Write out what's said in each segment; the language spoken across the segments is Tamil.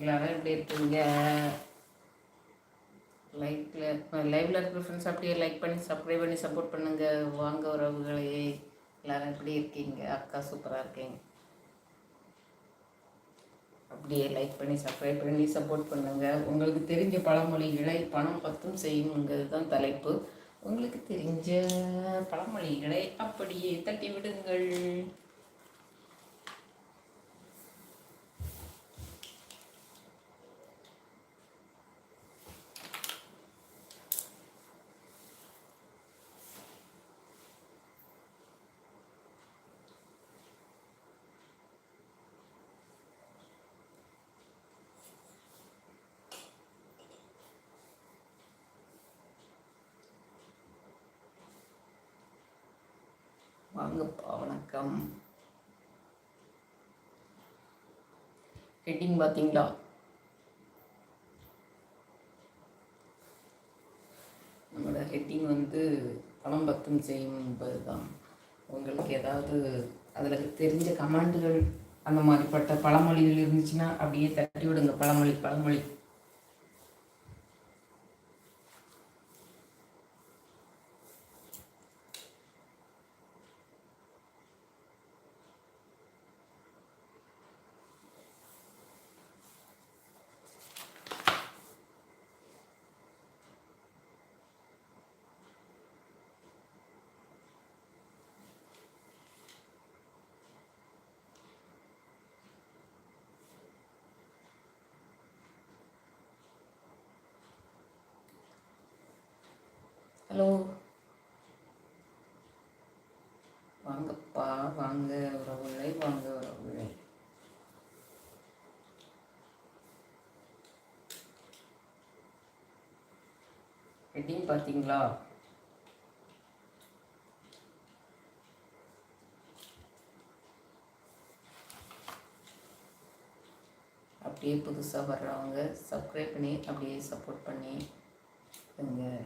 எல்லோரும் எப்படி இருக்கீங்க? லைக்கில் லைவில் இருக்கிற ஃப்ரெண்ட்ஸ் அப்படியே லைக் பண்ணி சப்ஸ்கிரைப் பண்ணி சப்போர்ட் பண்ணுங்கள் வாங்க உறவுகளே. எல்லோரும் எப்படி இருக்கீங்க? அக்கா சூப்பராக இருக்கீங்க. அப்படியே லைக் பண்ணி சப்ஸ்கிரைப் பண்ணி சப்போர்ட் பண்ணுங்கள் உங்களுக்கு தெரிஞ்ச பழமொழிகளை பணம் பத்தும் செய்யுங்கிறது தான் தலைப்பு. உங்களுக்கு தெரிஞ்ச பழமொழிகளை அப்படியே தட்டி விடுங்கள். வாங்கப்பா வணக்கம். ஹெட்டிங் பார்த்தீங்களா? நம்மளோட ஹெட்டிங் வந்து பணம் பத்தும் செய்யும் என்பது தான் உங்களுக்கு ஏதாவது அதில் தெரிஞ்ச கமாண்டுகள் அந்த மாதிரிப்பட்ட பழமொழிகள் இருந்துச்சுன்னா அப்படியே தட்டி விடுங்க. பழமொழி பழமொழி. ஹலோ. வாங்கப்பா வாங்க உறவுகளை வாங்க உறவுகளை. ஹெட்டிங் பார்த்தீங்களா? அப்படியே புதுசாக வர்றவங்க சப்ஸ்கிரைப் பண்ணி அப்படியே சப்போர்ட் பண்ணி எங்கள்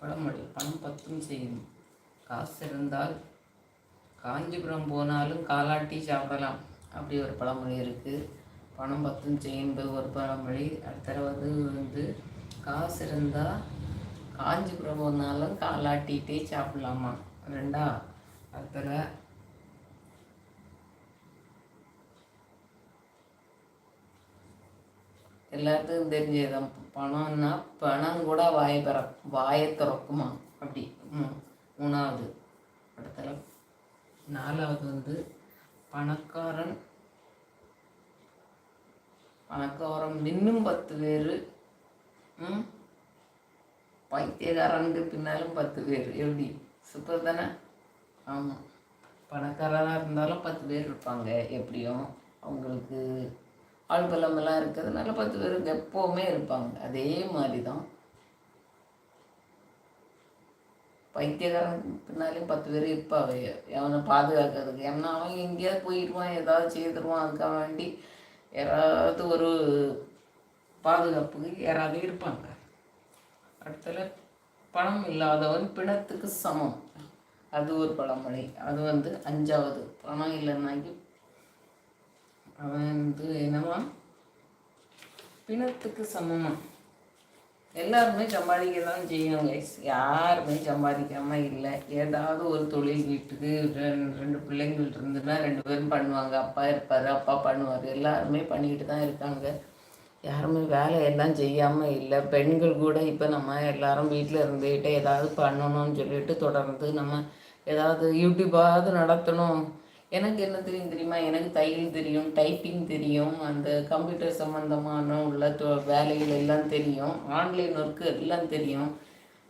பழமொழி. பணம் பத்தும் செய்யும். காசு இருந்தால் காஞ்சிபுரம் போனாலும் காலாட்டி சாப்பிடலாம். அப்படி ஒரு பழமொழி இருக்குது பணம் பத்தும் செய்யும்போது ஒரு பழமொழி. அடுத்தது வந்து காசு இருந்தால் காஞ்சிபுரம் போனாலும் காலாட்டிகிட்டே சாப்பிடலாமா? ரெண்டா? அடுத்தது எல்லாத்துக்கும் தெரிஞ்சதுதான். பணம்னா பணம் கூட வாயை பிற வாயை திறக்குமா? அப்படி. மூணாவது. இடத்துல நாலாவது வந்து பணக்காரன் பணக்காரன் இன்னும் பத்து பேர் ம்? பைத்தியக்காரனுக்கு பின்னாலும் பத்து பேர். எப்படி? சூப்பர் தானே? ஆமாம் பணக்காரராக இருந்தாலும் பத்து பேர் இருப்பாங்க. எப்படியும் அவங்களுக்கு ஆள் பலமெல்லாம் இருக்கிறதுனால பத்து பேருக்கு எப்போவுமே இருப்பாங்க. அதே மாதிரி தான் பைத்தியக்காரன் பின்னாலேயும் பத்து பேர் இருப்பாங்க. அவனை பாதுகாக்கிறதுக்கு? ஏன்னா அவன் எங்கேயாவது போயிடுவான் ஏதாவது செய்துருவான் அதுக்காக வேண்டி யாராவது ஒரு பாதுகாப்புக்கு யாராவது இருப்பாங்க. அடுத்தல பணம் இல்லாதவன் பிணத்துக்கு சமம். அது ஒரு பழமொழி. அது வந்து அஞ்சாவது. பணம் இல்லைன்னாக்கி அவன் வந்து என்னவா பிணத்துக்கு சமமா? எல்லாருமே சம்பாதிக்க தான் செய்யும் கைஸ் யாருமே சம்பாதிக்காமல் இல்லை. ஏதாவது ஒரு தொழில் வீட்டுக்கு ரெண்டு ரெண்டு பிள்ளைங்கள் இருந்துன்னா ரெண்டு பேரும் பண்ணுவாங்க. அப்பா இருப்பார் அப்பா பண்ணுவார். எல்லாருமே பண்ணிக்கிட்டு தான் இருக்காங்க. யாருமே வேலையெல்லாம் செய்யாமல் இல்லை. பெண்கள் கூட இப்போ நம்ம எல்லாரும் வீட்டில் இருந்துக்கிட்டு ஏதாவது பண்ணணும்னு சொல்லிட்டு தொடர்ந்து நம்ம ஏதாவது யூடியூப்பாவது நடத்தணும். எனக்கு என்ன தெரியும் தெரியுமா? எனக்கு தையல் தெரியும் டைப்பிங் தெரியும் அந்த கம்ப்யூட்டர் சம்மந்தமான உள்ள வேலைகள் எல்லாம் தெரியும் ஆன்லைன் ஒர்க்கு எல்லாம் தெரியும்.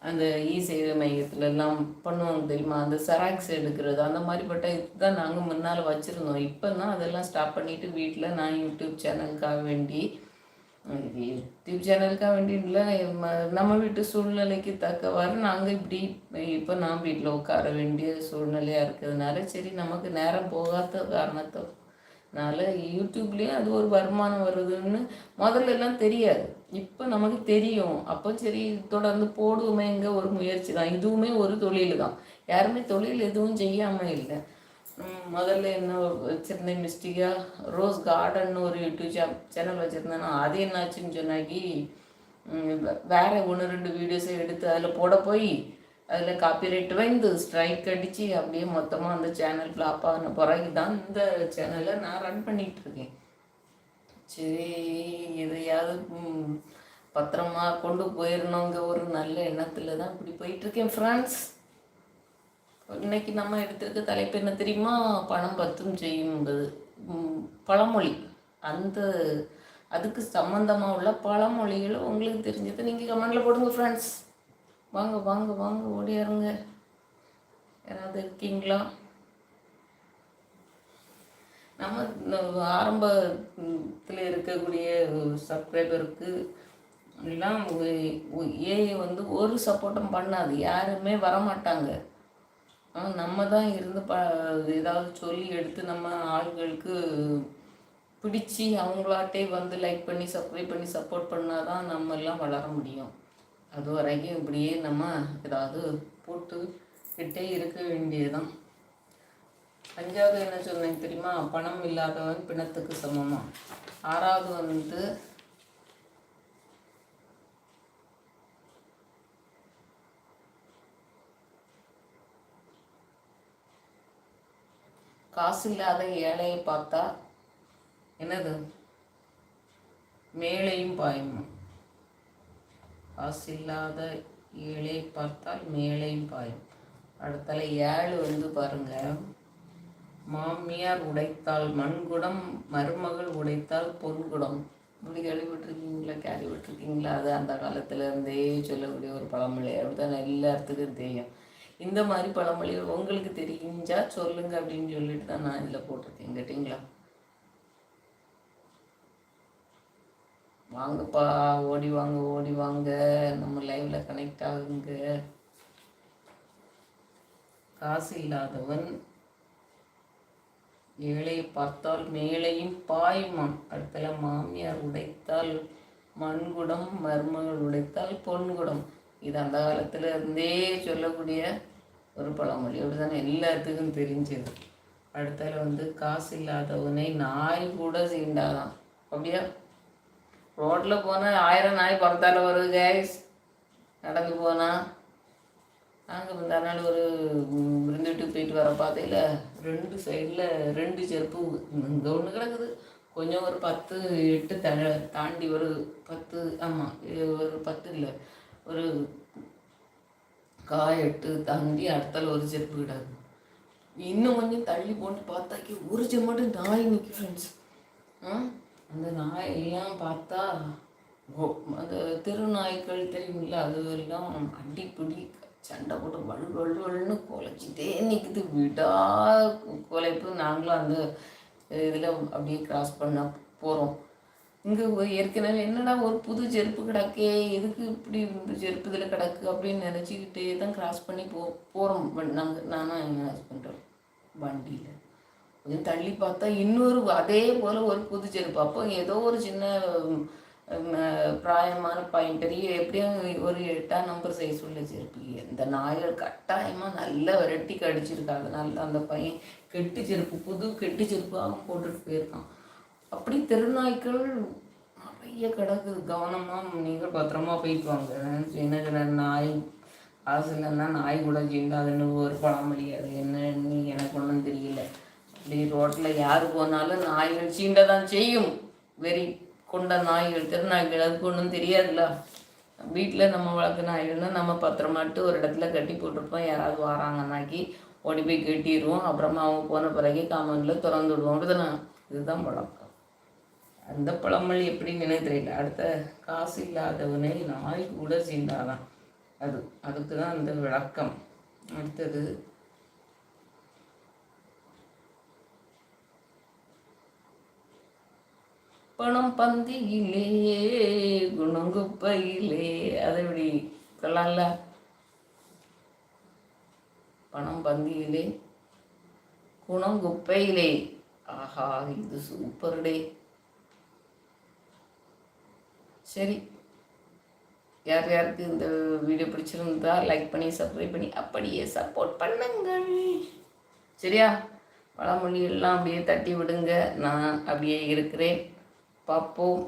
அந்த இ சேவை மையத்தில் எல்லாம் பண்ணுவாங்க தெரியுமா? அந்த செராக்ஸ் எடுக்கிறது அந்த மாதிரிப்பட்ட இதுதான் நாங்கள் முன்னால் வச்சுருந்தோம். இப்போ தான் அதெல்லாம் ஸ்டாப் பண்ணிவிட்டு வீட்டில் நான் யூடியூப் சேனலுக்காக வேண்டி யூடியூப் சேனலுக்காக வேண்டி இல்லை நம்ம வீட்டு சூழ்நிலைக்கு தக்கவாறு நாங்கள் இப்படி இப்போ நான் வீட்டில் உட்கார வேண்டிய சூழ்நிலையாக இருக்கிறதுனால சரி நமக்கு நேரம் போகாத காரணத்தினால யூடியூப்லேயும் அது ஒரு வருமானம் வருதுன்னு முதல்ல எல்லாம் தெரியாது. இப்போ நமக்கு தெரியும். அப்போ சரி தொடர்ந்து போடுவோமேங்க ஒரு முயற்சி தான். இதுவுமே ஒரு தொழில் தான் யாருமே தொழில் எதுவும் செய்யாமல் இல்லை. முதல்ல என்ன வச்சுருந்தேன் மிஸ்டிக்காக ரோஸ் கார்டன் ஒரு யூடியூப் சேனல் வச்சுருந்தேன் அது என்னாச்சுன்னு சொன்னாக்கி வேறு ஒன்று ரெண்டு வீடியோஸை எடுத்து அதில் போட போய் அதில் காப்பிரைட் வந்து ஸ்ட்ரைக் அடித்து அப்படியே மொத்தமாக அந்த சேனல் ஃப்ளாப் ஆகின பிறகு தான் இந்த சேனலை நான் ரன் பண்ணிகிட்ருக்கேன் சரி எதையாவது பத்திரமா கொண்டு போயிடணுங்க ஒரு நல்ல எண்ணத்தில் தான் இப்படி போயிட்டுருக்கேன் ஃப்ரெண்ட்ஸ் இன்னைக்கு நம்ம எடுத்திருக்க தலைப்பு என்ன தெரியுமா? பணம் பத்தும் செய்யும் என்பது பழமொழி. அந்த அதுக்கு சம்மந்தமாக உள்ள பழமொழிகளும் உங்களுக்கு தெரிஞ்சது நீங்கள் கமெண்டில் போடுங்க ஃப்ரெண்ட்ஸ் வாங்க வாங்க வாங்க ஓடியாருங்க யாராவது இருக்கீங்களா? நம்ம ஆரம்பத்தில் இருக்கக்கூடிய சப்ஸ்கிரைபருக்கு எல்லாம் ஏஐ வந்து ஒரு சப்போர்ட்டும் பண்ணாது. யாருமே வரமாட்டாங்க. நம்ம தான் இருந்து ப ஏதாவது சொல்லி எடுத்து நம்ம ஆள்களுக்கு பிடிச்சி அவங்களாட்டே வந்து லைக் பண்ணி சப்ஸ்கிரைப் பண்ணி சப்போர்ட் பண்ணால் தான் நம்ம எல்லாம் வளர முடியும். அது வரைக்கும் இப்படியே நம்ம ஏதாவது போட்டுக்கிட்டே இருக்க வேண்டியதுதான். அஞ்சாவது என்ன சொன்னேன் தெரியுமா? பணம் இல்லாதவன் பிணத்துக்கு சமமாக ஆறாவது வந்து காசு இல்லாத ஏழையை பார்த்தா என்னது? மேலையும் பாயுமா? காசு இல்லாத ஏழையை பார்த்தால் மேலையும் பாயும். அடுத்தால ஏழு வந்து பாருங்க. மாமியார் உடைத்தால் மண்குடம் மருமகள் உடைத்தால் பொன்குடம். இப்படி கேள்விப்பட்டிருக்கீங்களா? கேள்விப்பட்டிருக்கீங்களா? அது அந்த காலத்துல இருந்தே சொல்லக்கூடிய ஒரு பழமொழி. அப்படித்தான் எல்லாத்துக்கும் தெரியும். இந்த மாதிரி பழமொழிகள் உங்களுக்கு தெரிஞ்சா சொல்லுங்க அப்படின்னு சொல்லிட்டு தான் நான் இதில் போட்டிருக்கேன். கேட்டிங்களா? வாங்கப்பா ஓடி வாங்க ஓடி வாங்க. நம்ம லைவ்ல கனெக்ட் ஆகுங்க. காசு இல்லாதவன் ஏழையை பார்த்தால் மேலையும் பாய்மான் அடுத்தல மாமியார் உடைத்தால் மண்குடம் மருமகள் உடைத்தால் பொன்குடம். இது அந்த காலத்துல இருந்தே சொல்லக்கூடிய ஒரு பழமொழி. அப்படிதானே? எல்லாத்துக்கும் தெரிஞ்சது. அடுத்தால வந்து காசு இல்லாதவனை நாய் கூட சீண்டாதான். அப்படியா? ரோட்டில் போனால் ஆயிரம் நாய் பக்கத்தால் வருது கேஸ் நடந்து போனால் நாங்கள் முந்தா நாள் ஒரு விருந்து வீட்டுக்கு போயிட்டு வர பாதையில் ரெண்டு சைடில் ரெண்டு செருப்பு இங்கே ஒன்று கிடக்குது. கொஞ்சம் ஒரு பத்து எட்டு த தாண்டி ஒரு பத்து ஆமாம் ஒரு பத்து இல்லை ஒரு காயட்டு எட்டு தாண்டி அடுத்தால ஒரு செருப்பு இன்னும் கொஞ்சம் தள்ளி போட்டு பார்த்தாக்கி ஒரு மட்டும் நாய் நிற்கும் ஃப்ரெண்ட்ஸ் அந்த நாய் எல்லாம் பார்த்தா ஓ- அந்த தெரு தெரியுமில்ல அது எல்லாம் அடிப்பிடி சண்டை போட்டு வலு வலு வலுன்னு குலைச்சிட்டே நிற்குது விடா குலைப்பு. நாங்களும் அந்த இதில் அப்படியே கிராஸ் பண்ண போகிறோம் இங்கே ஏற்கனவே என்னடா ஒரு புது செருப்பு கிடக்கே எதுக்கு இப்படி இந்த செருப்பு இதில் கிடக்கு அப்படின்னு நினச்சிக்கிட்டே தான் கிராஸ் பண்ணி போ போகிறோம் நாங்கள் நானும் எங்கள் ஹஸ்பண்டும் வண்டியில். கொஞ்சம் தள்ளி பார்த்தா இன்னொரு அதே போல் ஒரு புது செருப்பு. அப்போ ஏதோ ஒரு சின்ன பிராயமான பையன் பெரிய எப்படியும் ஒரு எட்டாம் நம்பர் சைஸ் உள்ள செருப்பு. இந்த நாய்கள் கட்டாயமாக நல்லா விரட்டி கடிச்சிருக்காங்க நல்லா அந்த பையன் கெட்டு செருப்பு புது கெட்டு செருப்பாகவும் போட்டுட்டு போயிருக்கான். அப்படி தெருநாய்க்கள் நிறைய கிடக்கு. கவனமாக நீங்கள் பத்திரமா போயிட்டு வாங்க. என்ன நாய் காசு இல்லைன்னா நாய் கூட ஜீண்டாதுன்னு ஒரு பழமொழி முடியாது என்னன்னு எனக்கு ஒன்றும் தெரியல. அப்படி ரோட்டில் யார் போனாலும் நாய்கள் சீண்ட தான் செய்யும். வெறி கொண்ட நாய்கள் திருநாய்கள் அதுக்கு ஒன்றும் தெரியாதுல்ல. வீட்டில் நம்ம வளர்க்க நாய்கள்னா நம்ம பத்திரமாட்டு ஒரு இடத்துல கட்டி போட்டிருப்போம். யாராவது வராங்கன்னாக்கி ஓடி போய் கட்டிடுவோம். அப்புறமா அவங்க போன பிறகு காமனில் திறந்து விடுவோம். அப்படிதானே? இதுதான் பழக்கம். அந்த பழமொழி எப்படின்னு எனக்கு தெரியல அடுத்த காசு இல்லாதவனை நாய் கூட சீண்டாதான். அது அதுக்கு தான் அந்த விளக்கம். அடுத்தது பணம் பந்தியிலே குணங்குப்பையிலே. அதை இப்படி சொல்லலாம்ல? பணம் பந்தியிலே குணங்குப்பையிலே. ஆஹா இது சூப்பர் டே. சரி. யார் யாருக்கு இந்த வீடியோ பிடிச்சிருந்தா லைக் பண்ணி சப்ஸ்கிரைப் பண்ணி அப்படியே சப்போர்ட் பண்ணுங்கள். சரியா? பழமொழி எல்லாம் அப்படியே தட்டி விடுங்க. நான் அப்படியே இருக்கிறேன். பார்ப்போம்.